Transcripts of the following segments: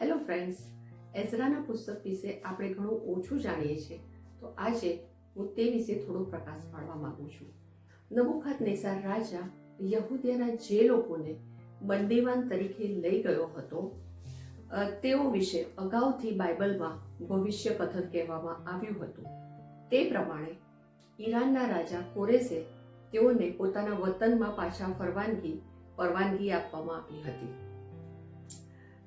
Hello friends, એઝરાના પુસ્તક વિશે આપણે ઘણું ઓછું જાણીએ છીએ. તો આજે હું તે વિશે થોડો પ્રકાશ પાડવા માંગુ છું. નબુખાત નેસાર રાજા યહૂદિયાના જે લોકોને બંદીવાન તરીકે લઈ ગયો હતો તેઓ વિશે અગાઉથી બાઇબલમાં ભવિષ્ય કથન કહેવામાં આવ્યું હતું. તે પ્રમાણે ઈરાનના રાજા કોરેસે તેઓને પોતાના વતનમાં પાછા ફરવાનગી, પરવાનગી આપવામાં આવી હતી.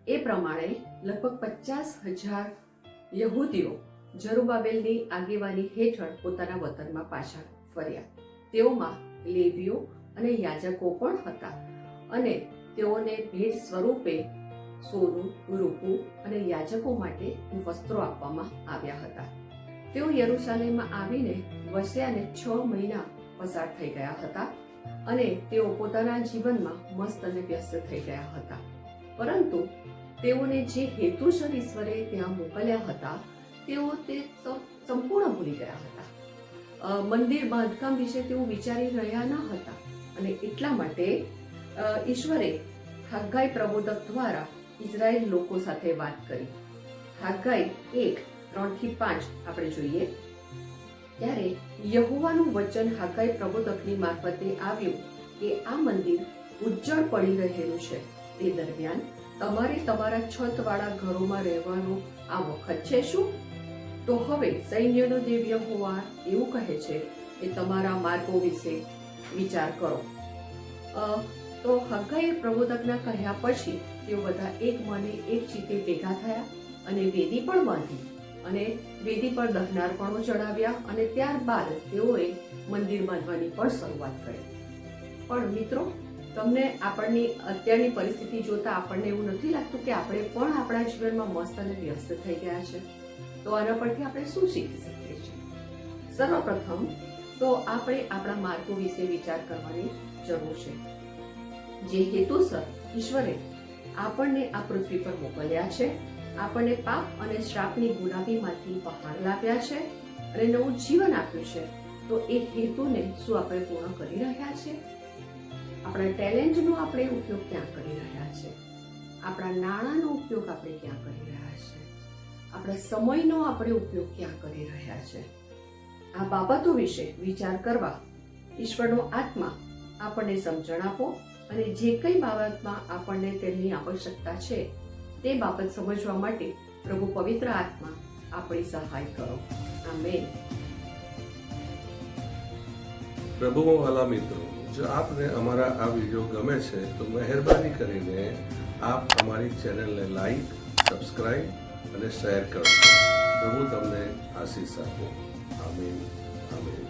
એ પ્રમાણે લગભગ પચાસ હજાર યહૂદીઓ જરુબાબેલની આગેવાની હેઠળ પોતાના વતનમાં પાછા ફર્યા. તેઓમાં લેવીઓ અને યાજકો પણ હતા અને તેઓને ભેટ સ્વરૂપે સોનું, રૂપું અને યાજકો માટે વસ્ત્રો આપવામાં આવ્યા હતા. તેઓ યરુશાલેમમાં આવીને વસ્યા અને છ મહિના પસાર થઈ ગયા હતા અને તેઓ પોતાના જીવનમાં મસ્ત અને વ્યસ્ત થઈ ગયા હતા. પરંતુ તેઓને જે હેતુસર ઈશ્વરે ત્યાં મોકલ્યા હતા, તેઓ તે સંપૂર્ણ ભૂલી ગયા હતા. મંદિર બાંધકામ વિશે તેઓ વિચારી રહ્યા ન હતા અને એટલા માટે ઈશ્વરે હાગાઈ પ્રબોધક દ્વારા ઇઝરાયલ લોકો સાથે વાત કરી. હાગાઈ એક ત્રણથી પાંચ આપણે જોઈએ. ત્યારે યહોવાનું વચન હાગાઈ પ્રબોધકની મારફતે આવ્યું કે આ મંદિર ઉજ્જળ પડી રહેલું છે. તે દરમિયાન તમારે તમારા છતવાળા ઘરોમાં રહેવાનું આ વખત છે શું? તો હવે સૈન્યનો દેવ્ય હોવા એવું કહે છે કે તમારા માર્ગો વિશે વિચાર કરો. તો હગાઈએ પ્રબોધકના કહ્યા પછી તેઓ બધા એક મને એક ચીતે ભેગા થયા અને વેદી પણ બાંધી અને વેદી પર દહનારપણો ચડાવ્યા અને ત્યારબાદ તેઓએ મંદિર બાંધવાની પણ શરૂઆત કરી. પણ મિત્રો તમને આપણની અત્યારની પરિસ્થિતિ જોતા આપણને એવું નથી લાગતું કે આપણે પણ આપણા જીવનમાં મસ્ત અને વ્યસ્ત થઈ ગયા છે. તો આના પરથી આપણે શું શીખી શકીએ છીએ? સર્વપ્રથમ તો આપણે આપણા માર્ગો વિશે વિચાર કરવાની જરૂર છે. જે હેતુસર ઈશ્વરે આપણને આ પૃથ્વી પર મોકલ્યા છે, આપણને પાપ અને શ્રાપની ગુલામીમાંથી બહાર લાવ્યા છે અને નવું જીવન આપ્યું છે. તો એ હેતુને શું આપણે પૂર્ણ કરી રહ્યા છે આપણા ટેલેન્ટનો આપણે ઉપયોગ ક્યાં કરી રહ્યા છે? આપણા નાણાંનો ઉપયોગ આપણે ક્યાં કરી રહ્યા છે? આપણા સમયનો આપણે ઉપયોગ ક્યાં કરી રહ્યા છે? આ બાબતો વિશે વિચાર કરવા ઈશ્વરનો આત્મા આપણને સમજણ આપો અને જે કઈ બાબતમાં આપણને તેમની આવશ્યકતા છે તે બાબત સમજવા માટે પ્રભુ પવિત્ર આત્મા આપણી સહાય કરો. આમેન. પ્રભુમાં વાલા મિત્રો. જો આપને અમારા આ વીડિયો ગમે છે, તો મહેરબાની કરીને આપ અમારી ચેનલને લાઈક સબસ્ક્રાઈબ અને શેર કરો. પ્રભુ તમને આશીષ આપો. આમીન. આમીન.